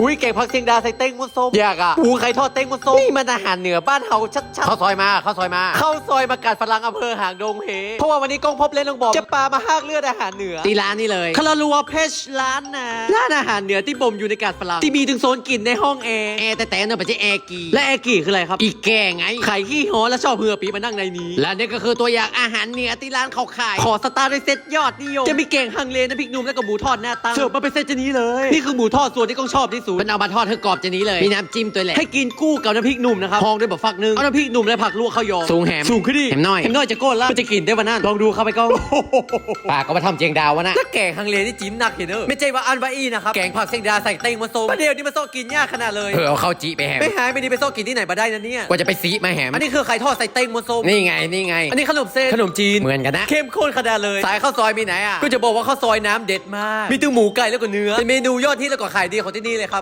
หุยเก่งผักเชียงดาใส่เต้งมุนส้มอยากอะหูไข่ทอดเต้งมุนส้มนี่มันอาหารเหนือบ้านเฮาชัดๆเข้าซอยมาเข้าซอยมาเข้าซอยมากาดฝรั่งอำเภอหางดงเฮเพราะว่าวันนี้กองพบเล่นลงบอกจะปามาหากเลือดอาหารเหนือตีร้านนี่เลยคาราลัวเพชรร้านนะร้านอาหารเหนือที่บ่มอยู่ในกาดฝรั่งที่มีถึงโซนกินในห้องแอร์แอร์แต่แต่เนอะไม่ใช่แอร์กีและแอร์กี่คืออะไรครับ อีกแก่ไงไข่ขี้หอและชอบเหือปีมานั่งในนี้และนี่ก็คือตัวอย่างอาหารเหนือที่ร้านเขาขายขอสตาร์ทด้วยเซตยอดนิยมจะมีแกงฮังเลน้ำพริกหนุ่มแล้วก็หมูทอดหน้าตั้งเสิร์ฟมาเป็นเซตจะนี้เลย นี่คือหมูทอดส่วนที่ก้องชอบที่สุดมันเอามาทอดให้กรอบจะนี้เลยมีน้ำจิ้มตัวแหละให้กินกู้กับน้ำพริกหนุ่มนะครับพองด้วยแบบฟักหนึงเอาน้ำพริกหนุ่มและผักลวกข้าวยองสูงแหมสูงขึ้นดิแหมน้อยแหมน้อยจะโก้นแล้วมันจะกินได้วันนั้นลองดูเข้าไปก้องปากก็มาทำเจียงดาววะนะถ้าแกงฮังเลนี่จิ้มหนักเห็นเนอะไม่ใช่ว่าอันบะอี้นะครับแกงผักเซงดาใส่เต้งมาส้มประเดี๋ยวนี้มาส้กินยากขนาดเลยเออเอาข้าวจีไปแหมไม่หายไม่ดีไปส้กินที่ไหนมาได้นะเนี่ยกว่าจะไปซีมาแหมอันนี้คือไข่ทอดใส่เต้งมาส้มนี่ไงนี่ไง อันนี้ขนมเส้นขนมจีนเหมือนกันนะเข้มข้นขนาดเลย สายข้าวซอยมีไหนอะก็จะบอกว่าข้าวซอยน้ำเด็ดมากมีตึงหมูไก่แล้วก็เนื้อเป็นเมนูยอดฮิตแล้วก็ขายดีของที่นี่เลยครับ